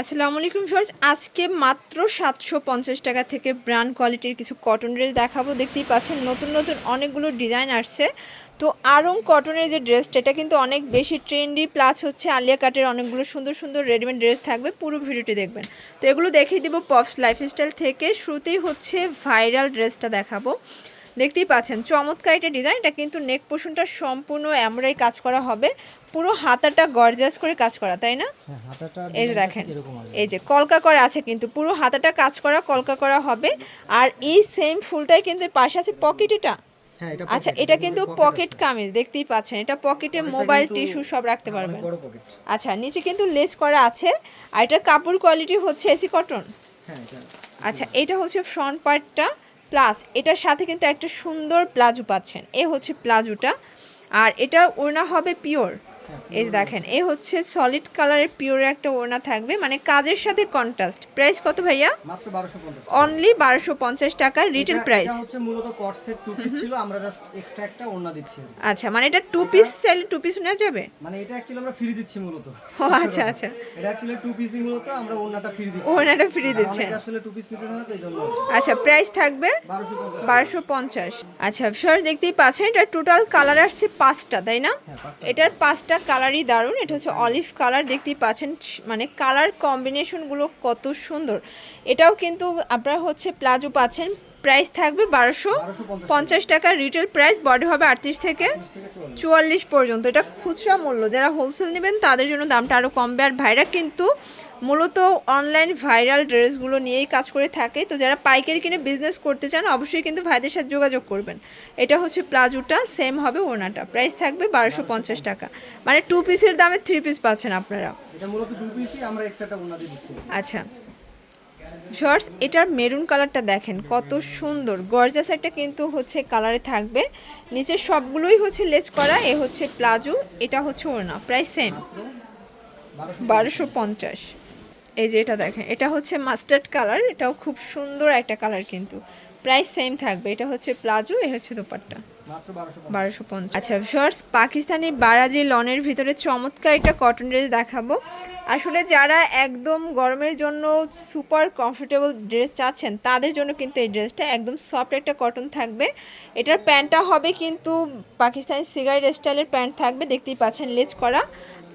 আসসালামু আলাইকুম ফ্রেন্ডস আজকে মাত্র সাতশো পঞ্চাশ টাকা থেকে ব্র্যান্ড কোয়ালিটির কিছু কটন ড্রেস দেখাবো। দেখতেই পাচ্ছেন নতুন নতুন অনেকগুলো ডিজাইন আসছে। তো আরং কটনের যে ড্রেসটা এটা কিন্তু অনেক বেশি ট্রেন্ডি প্লাস হচ্ছে আলিয়া কাটের অনেকগুলো সুন্দর সুন্দর রেডিমেড ড্রেস থাকবে। পুরো ভিডিওটি দেখবেন। তো এগুলো দেখিয়ে দিব পপস লাইফস্টাইল থেকে। শুরুতেই হচ্ছে ভাইরাল ড্রেসটা দেখাবো। দেখতেই পাচ্ছেন চমৎকার একটা ডিজাইন এটা কিন্তু নেক পোষণটা সম্পূর্ণ এমরাই কাজ করা হবে। পুরো হাতাটা গর্জাস করে কাজ করা তাই না? হ্যাঁ এই যে দেখেন। এই যে কলকা করা আছে কিন্তু পুরো হাতাটা কাজ করা কলকা করা হবে। আর এই সেম ফুলটাই কিন্তু পাশে আছে পকেট এটা। হ্যাঁ আচ্ছা এটা কিন্তু পকেট কামিজ দেখতেই পাচ্ছেন এটা পকেটে মোবাইল টিস্যু সব রাখতে হ্যাঁ, পারবেন। আচ্ছা নিচে কিন্তু লেস করা আছে আর এটার কাপড় কোয়ালিটি হচ্ছে এসি কটন হ্যাঁ আচ্ছা এটা হচ্ছে ফ্রন্ট পার্টটা প্লাস এটার সাথে কিন্তু একটা সুন্দর প্লাজো পাচ্ছেন। এ হচ্ছে প্লাজোটা। আর এটা ওড়না হবে পিওর। এই দেখেন এ হচ্ছে সলিড কালারের পিওর একটা ওড়না থাকবে মানে কাজের সাথে কন্ট্রাস্ট প্রাইস কত ভাইয়া? মাত্র 1250 অনলি বারোশো পঞ্চাশ টাকা রিটেল প্রাইস এটা হচ্ছে মূলত কট সেট টু পিস ছিল আমরা জাস্ট এক্সট্রা একটা ওড়না দিচ্ছি আচ্ছা মানে এটা টু পিস চাইলে টু পিস নেওয়া যাবে? মানে এটা অ্যাকচুয়ালি আমরা ফ্রি দিচ্ছি মূলত। ও আচ্ছা আচ্ছা। এটা অ্যাকচুয়ালি টু পিসই মূলত আমরা ওড়নাটা ফ্রি দিচ্ছি। ওড়নাটা ফ্রি আর দিচ্ছেন। আসলে টু পিস নিতে না তো এই জন্য আচ্ছা প্রাইস থাকবে 1250 বারোশো পঞ্চাশ। আচ্ছা সর দেখতেই পাচ্ছেন এটা টোটাল কালার আসছে পাঁচটা তাই না? এটার পাঁচটা এটার কালারই দারুণ এটা হচ্ছে অলিভ কালার, দেখতেই পাচ্ছেন মানে কালার কম্বিনেশনগুলো কত সুন্দর। এটাও কিন্তু আপনারা হচ্ছে প্লাজো পাচ্ছেন। প্রাইস থাকবে বারোশো পঞ্চাশ টাকা। রিটেল প্রাইস বডি হবে আটত্রিশ থেকে থেকে 44 চুয়াল্লিশ পর্যন্ত। এটা খুচরা মূল্য। যারা হোলসেল নেবেন তাদের জন্য দামটা আরও কমবে। আর ভাইরা কিন্তু মূলত অনলাইন ভাইরাল ড্রেসগুলো নিয়েই কাজ করে থাকে। তো যারা পাইকারি কিনে বিজনেস করতে চান অবশ্যই কিন্তু ভাইদের সাথে যোগাযোগ করবেন। এটা হচ্ছে প্লাজোটা সেম হবে ওনাটা। প্রাইস থাকবে বারোশো পঞ্চাশ টাকা। মানে টু পিসের দামে থ্রি পিস পাচ্ছেন আপনারা। আচ্ছা। শর্টস এটার মেরুন কালারটা দেখেন, কত সুন্দর। গর্জাস একটা কিন্তু হচ্ছে কালারে থাকবে। নিচে সবগুলোই হচ্ছে লেস করা, এ হচ্ছে প্লাজো, এটা হচ্ছে ওড়না প্রায় সেম বারোশো পঞ্চাশ। এই যে এটা দেখেন, এটা হচ্ছে মাস্টার্ড কালার এটাও খুব সুন্দর একটা কালার কিন্তু। প্রাইস সেম থাকবে, এটা হচ্ছে প্লাজো, এ হচ্ছে দোপাট্টা। মাত্র 1250 বারোশো পঞ্চাশ। আচ্ছা শর্টস পাকিস্তানি বারাজি লনের ভিতরে চমৎকার একটা কটন ড্রেস দেখাবো। আসলে যারা একদম গরমের জন্য সুপার কমফোর্টেবল ড্রেস চাচ্ছেন, তাদের জন্য কিন্তু এই ড্রেসটা একদম সফট একটা কটন থাকবে। এটার প্যান্টটা হবে কিন্তু পাকিস্তানি সিগারেট স্টাইলের প্যান্ট থাকবে, দেখতেই পাচ্ছেন লেজ করা।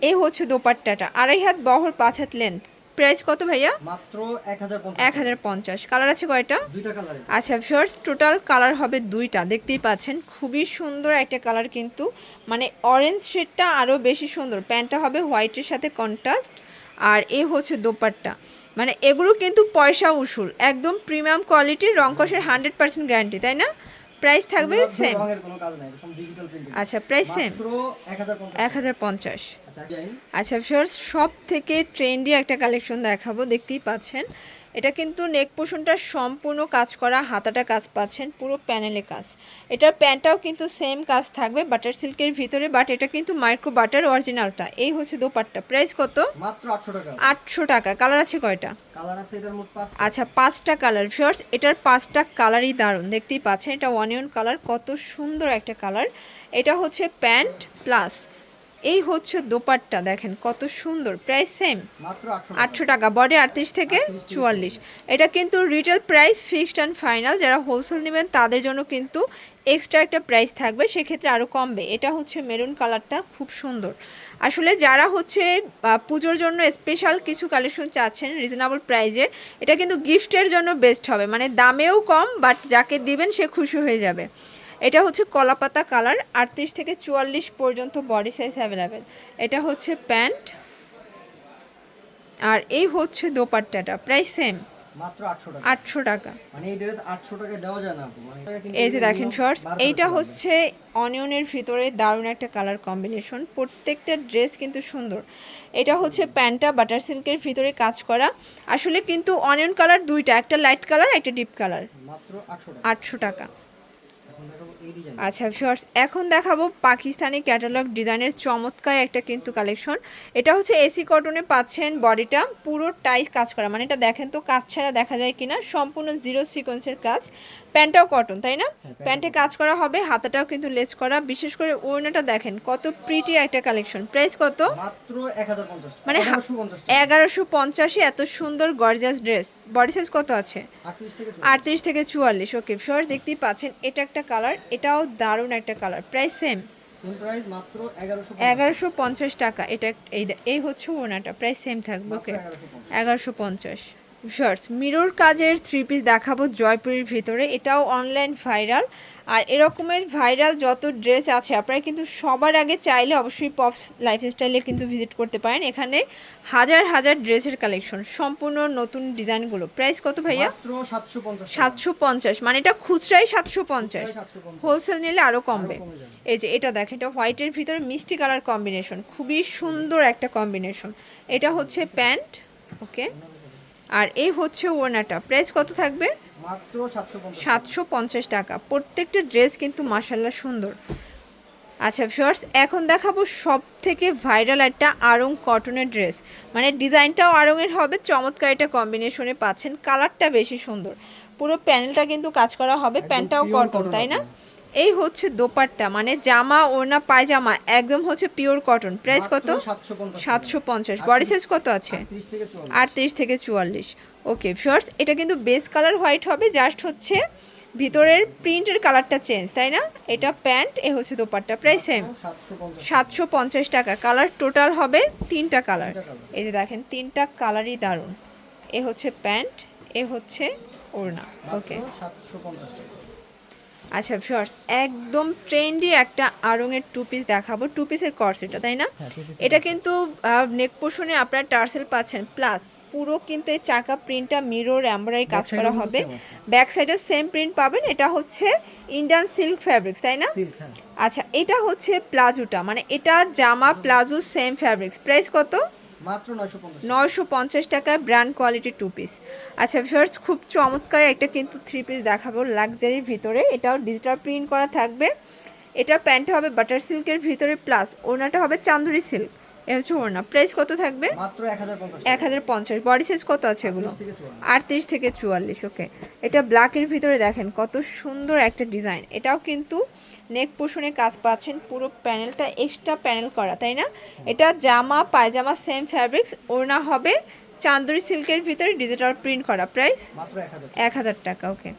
এই হচ্ছে দোপাট্টাটা। আড়াই হাত বহর, পাঁচ হাত লেন্থ প্রাইস কত ভাইয়া? মাত্র 1050 এক হাজার পঞ্চাশ। কালার আছে কয়টা? দুইটা কালারে আচ্ছা ফার্স্ট টোটাল কালার হবে দুইটা দেখতেই পাচ্ছেন। খুবই সুন্দর একটা কালার কিন্তু মানে অরেঞ্জ শেডটা আরও বেশি সুন্দর। প্যান্টটা হবে হোয়াইটের সাথে কন্ট্রাস্ট আর এ হচ্ছে দোপাট্টা। মানে এগুলো কিন্তু পয়সা উসুল একদম প্রিমিয়াম কোয়ালিটির রংকসের হান্ড্রেড পার্সেন্ট গ্যারান্টি তাই না? প্রাইস থাকবে সেম রঙের কোনো কাজ নাই সব ডিজিটাল প্রিন্টিং আচ্ছা প্রাইস সেম মাত্র 1050 এক হাজার পঞ্চাশ। আচ্ছা ফিওর্স সব থেকে ট্রেন্ডি একটা কালেকশন দেখাবো দেখতেই পাচ্ছেন। এটা কিন্তু নেক পোষণটা সম্পূর্ণ কাজ করা হাতাটা কাজ পাচ্ছেন পুরো প্যানেলে কাজ। এটার প্যান্টটাও কিন্তু সেম কাজ থাকবে বাটার সিল্কের ভিতরে বাট এটা কিন্তু মাইক্রো বাটার অরিজিনালটা এই হচ্ছে দোপাট্টা। প্রাইস কত? মাত্র 800 টাকা। আটশো টাকা। কালার আছে কয়টা? কালার আছে এটার মোট আচ্ছা পাঁচটা কালার ফিওর্স এটার পাঁচটা কালারই দারুণ। দেখতেই পাচ্ছেন এটা অনিয়ন কালার কত সুন্দর একটা কালার এটা হচ্ছে প্যান্ট প্লাস এই হচ্ছে দোপাট্টা দেখেন কত সুন্দর প্রাইস সেম মাত্র আটশো টাকা। বডি আটত্রিশ থেকে চুয়াল্লিশ। এটা কিন্তু retail price fixed and final যারা হোলসেল নেবেন তাদের জন্য কিন্তু এক্সট্রা একটা প্রাইস থাকবে সেক্ষেত্রে আরও কমবে। এটা হচ্ছে মেরুন কালারটা খুব সুন্দর। আসলে যারা হচ্ছে পুজোর জন্য স্পেশাল কিছু কালেকশন চাচ্ছেন রিজনেবল প্রাইজে এটা কিন্তু গিফটের জন্য বেস্ট হবে। মানে দামেও কম বাট যাকে দিবেন সে খুশি হয়ে যাবে। এটা হচ্ছে কলাপাতা কালার আটত্রিশ থেকে চুয়াল্লিশ পর্যন্ত বডি সাইজ অ্যাভেলেবেল এটা হচ্ছে প্যান্ট। আর এই হচ্ছে দোপাট্টাটা প্রায় সেম মাত্র 800 টাকা। আটশো টাকা। মানে এই ড্রেস 800 টাকা দেওয়া যায় না আপু। মানে এই যে দেখেন শর্টস এইটা হচ্ছে অনিয়নের ভিতরে দারুণ একটা কালার কম্বিনেশন প্রত্যেকটা ড্রেস কিন্তু সুন্দর। এটা হচ্ছে প্যান্টটা বাটার সিল্কের ভিতরে কাজ করা। আসলে কিন্তু অনিয়ন কালার দুইটা একটা লাইট কালার একটা ডিপ কালার মাত্র 800 টাকা। আটশো টাকা এখন দেখো এই এই ডিজাইন আচ্ছা ভিউয়ার্স এখন দেখাবো পাকিস্তানি ক্যাটালগ ডিজাইনের চমৎকার একটা কিন্তু কালেকশন এটা হচ্ছে এসি কটনে পাচ্ছেন বডিটা পুরো টাইস কাজ করা। মানে এটা দেখেন তো কাজ ছাড়া দেখা যায় কিনা সম্পূর্ণ জিরো সিকোয়েন্সের কাজ। প্যান্টটাও কটন তাই না? প্যান্টে কাজ করা হবে হাতাটাও কিন্তু লেস করা। বিশেষ করে ওড়নাটা দেখেন কত প্রিটি একটা কালেকশন প্রাইস কত? মাত্র মানে এগারোশো পঞ্চাশে এত সুন্দর গর্জাস ড্রেস বডি সাইজ কত আছে? আটত্রিশ থেকে চুয়াল্লিশ। ওকে ফিওর দেখতেই পাচ্ছেন এটা একটা কালার এটাও দারুণ একটা colour price same same price মাত্র 1150 এগারোশো পঞ্চাশ টাকা এটা এই এই হচ্ছে ওনাটা প্রাইস সেম থাকবে ওকে এগারোশো পঞ্চাশ। শর্টস মিরর কাজের থ্রি পিস দেখাবো জয়পুরের ভিতরে। এটাও অনলাইন ভাইরাল আর এরকমের ভাইরাল যত ড্রেস আছে আপনারা কিন্তু সবার আগে চাইলে অবশ্যই পপস লাইফস্টাইলে কিন্তু ভিজিট করতে পারেন। এখানে হাজার হাজার ড্রেসের কালেকশন সম্পূর্ণ নতুন ডিজাইনগুলো। প্রাইস কত ভাইয়া? সাতশো পঞ্চাশ মানে এটা খুচরাই সাতশো পঞ্চাশ। হোলসেল নিলে আরও কমবে। এই যে এটা দেখেন এটা হোয়াইটের ভিতরে মিষ্টি কালার কম্বিনেশন খুবই সুন্দর একটা কম্বিনেশন এটা হচ্ছে প্যান্ট ওকে আর এই হচ্ছে ওড়নাটা। প্রাইস কত থাকবে? মাত্র সাতশো পঞ্চাশ টাকা। প্রত্যেকটা ড্রেস কিন্তু মাসাল্লাহ সুন্দর। আচ্ছা ভিউয়ার্স এখন দেখাবো সব থেকে ভাইরাল একটা আড়ং কটনের ড্রেস মানে ডিজাইনটাও আড়ংয়ের হবে চমৎকার একটা কম্বিনেশনে পাচ্ছেন। কালারটা বেশি সুন্দর। পুরো প্যানেলটা কিন্তু কাজ করা হবে প্যান্টটাও কটন তাই না। এই হচ্ছে দোপাট্টা মানে জামা ওড়না পায়জামা একদম হচ্ছে পিওর কটন প্রাইস কত? সাতশো পঞ্চাশ বডি সাইজ কত আছে? 38 থেকে 44 আটত্রিশ থেকে চুয়াল্লিশ। ওকে শর্টস এটা কিন্তু বেস কালার হোয়াইট হবে জাস্ট হচ্ছে ভিতরের প্রিন্টের কালারটা চেঞ্জ তাই না? এটা প্যান্ট এ হচ্ছে দোপাট্টা। প্রাইস সেম সাতশো পঞ্চাশ টাকা। কালার টোটাল হবে তিনটা কালার এই যে দেখেন তিনটা কালারই দারুণ। এ হচ্ছে প্যান্ট এ হচ্ছে ওড়না। ওকে মাত্র 750 টাকা। আচ্ছা শর্টস একদম ট্রেন্ডি একটা আড়ংয়ের টু পিস দেখাবো। টু পিসের কর্স এটা তাই না? হ্যাঁ, এটা কিন্তু নেক পোর্শনে আপনার টার্সেল পাচ্ছেন। প্লাস পুরো কিন্তু এই চাকা প্রিন্টটা মিরর এমব্রয়ডারি কাজ করা হবে। ব্যাক সাইডেও সেম প্রিন্ট পাবেন। এটা হচ্ছে ইন্ডিয়ান সিল্ক ফ্যাব্রিক্স তাই না? হ্যাঁ। আচ্ছা এটা হচ্ছে প্লাজোটা মানে এটা জামা প্লাজো সেম ফ্যাব্রিক্স প্রাইস কত? মাত্র 950 নয়শো পঞ্চাশ টাকার ব্র্যান্ড কোয়ালিটি টু পিস আচ্ছা ভিউয়ার্স খুব চমৎকার একটা কিন্তু থ্রি পিস দেখাবো লাক্সারির ভিতরে। এটাও ডিজিটাল প্রিন্ট করা থাকবে। এটা প্যান্টটা হবে বাটার সিল্কের ভিতরে প্লাস ওড়নাটা হবে চান্দুরি সিল্ক এ হচ্ছে ওড়না প্রাইস কত থাকবে? মাত্র 1050 এক হাজার পঞ্চাশ। বডি সাইজ কত আছে এগুলো? 38 থেকে 44 আটত্রিশ থেকে চুয়াল্লিশ ওকে এটা ব্ল্যাকের ভিতরে দেখেন কত সুন্দর একটা ডিজাইন এটাও কিন্তু নেক পোষণে কাজ পাচ্ছেন পুরো প্যানেলটা এক্সট্রা প্যানেল করা তাই না? এটা জামা পায়জামা সেম ফ্যাব্রিক্স ওড়না হবে চান্দুরি সিল্কের ভিতরে ডিজিটাল প্রিন্ট করা। প্রাইস এক হাজার টাকা। ওকে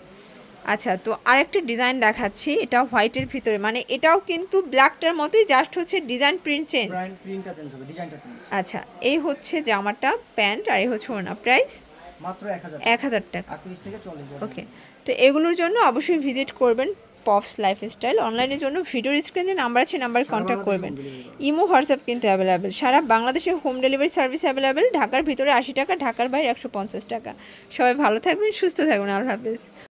আচ্ছা তো আরেকটা ডিজাইন দেখাচ্ছি এটা হোয়াইটের ভিতরে। মানে এটাও কিন্তু ব্ল্যাকটার মতোই জাস্ট হচ্ছে ডিজাইন প্রিন্ট চেঞ্জ প্রিন্টটা চেঞ্জ হবে ডিজাইনটা চেঞ্জ আচ্ছা এই হচ্ছে জামাটা প্যান্ট আর এই হচ্ছে ওড়না। প্রাইস মাত্র 1000 এক হাজার টাকা। 38 থেকে 40 ওকে তো এগুলোর জন্য অবশ্যই ভিজিট করবেন পপস লাইফস্টাইল অনলাইনের জন্য ভিডিওর স্ক্রিনে নাম্বার আছে নাম্বার কন্ট্যাক্ট করবেন। ইমো হোয়াটসঅ্যাপ কিন্তু অ্যাভেলেবেল সারা বাংলাদেশে হোম ডেলিভারি সার্ভিস অ্যাভেলেবেল ঢাকার ভিতরে আশি টাকা ঢাকার বাইরে একশো পঞ্চাশ টাকা। সবাই ভালো থাকবেন সুস্থ থাকবেন। আল্লাহ হাফেজ।